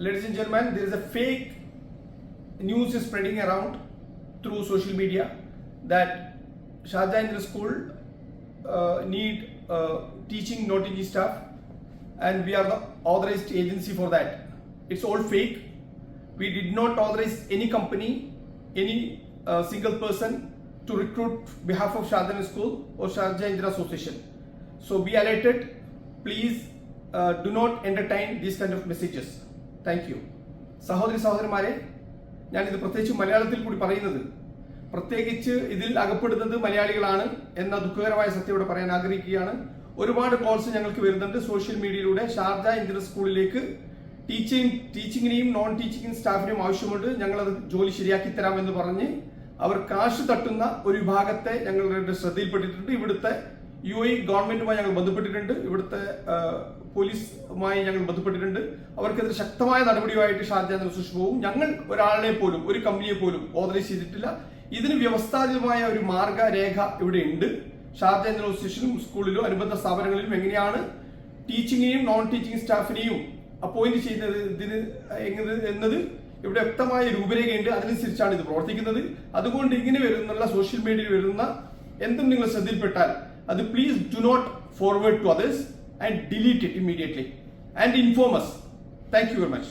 ladies and gentlemen, there is a fake news is spreading around through social media that Sharjah Indra School uh, need uh, teaching, teaching staff, and we are the authorized agency for that. It's all fake. We did not authorize any company, any uh, single person to recruit behalf of Sharjah Indra School or Sharjah Indra Association. So be alerted. Please uh, do not entertain these kind of messages. Thank you സഹോദരി സഹോദരന്മാരെ ഞാനിത് പ്രത്യേകിച്ച് മലയാളത്തിൽ കൂടി പറയുന്നത്. പ്രത്യേകിച്ച് ഇതിൽ അകപ്പെടുന്നത് മലയാളികളാണ് എന്ന ദുഃഖകരമായ സത്യം ഇവിടെ പറയാൻ ആഗ്രഹിക്കുകയാണ്. ഒരുപാട് കോൾസ് ഞങ്ങൾക്ക് വരുന്നുണ്ട് സോഷ്യൽ മീഡിയയിലൂടെ ഷാർജ ഇന്ത്യൻ സ്കൂളിലേക്ക് ടീച്ചിങ് ടീച്ചിങ്ങിനെയും നോൺ ടീച്ചിങ് സ്റ്റാഫിനെയും ആവശ്യമുണ്ട്. ഞങ്ങളത് ജോലി ശരിയാക്കി തരാമെന്ന് പറഞ്ഞ് അവർ കാശ് തട്ടുന്ന ഒരു വിഭാഗത്തെ ഞങ്ങളുടെ ശ്രദ്ധയിൽപ്പെട്ടിട്ടുണ്ട്. ഇവിടുത്തെ യു എ ഗവൺമെന്റുമായി ഞങ്ങൾ ബന്ധപ്പെട്ടിട്ടുണ്ട്. ഇവിടുത്തെ പോലീസുമായി ഞങ്ങൾ ബന്ധപ്പെട്ടിട്ടുണ്ട്. അവർക്കെതിരെ ശക്തമായ നടപടിയുമായിട്ട് ഷാർജ സുഷ് പോകും ഞങ്ങൾ ഒരാളെ പോലും ഒരു കമ്പനിയെ പോലും ഓതറൈസ് ചെയ്തിട്ടില്ല. ഇതിന് വ്യവസ്ഥാപിതമായ ഒരു മാർഗരേഖ ഇവിടെ ഉണ്ട് ഷാർജ അസോസിയേഷനും സ്കൂളിലും അനുബന്ധ സ്ഥാപനങ്ങളിലും എങ്ങനെയാണ് ടീച്ചിങ്ങിനെയും നോൺ ടീച്ചിങ് സ്റ്റാഫിനെയും അപ്പോയിന്റ് ചെയ്യുന്നത് ഇതിന് എങ്ങനെ എന്നത് ഇവിടെ വ്യക്തമായ രൂപരേഖയുണ്ട്. അതിനനുസരിച്ചാണ് ഇത് പ്രവർത്തിക്കുന്നത്. അതുകൊണ്ട് ഇങ്ങനെ വരുന്നുള്ള സോഷ്യൽ മീഡിയയിൽ വരുന്ന എന്തും നിങ്ങൾ ശ്രദ്ധയിൽപ്പെട്ടാൽ please do not forward to others and delete it immediately and inform us. Thank you very much.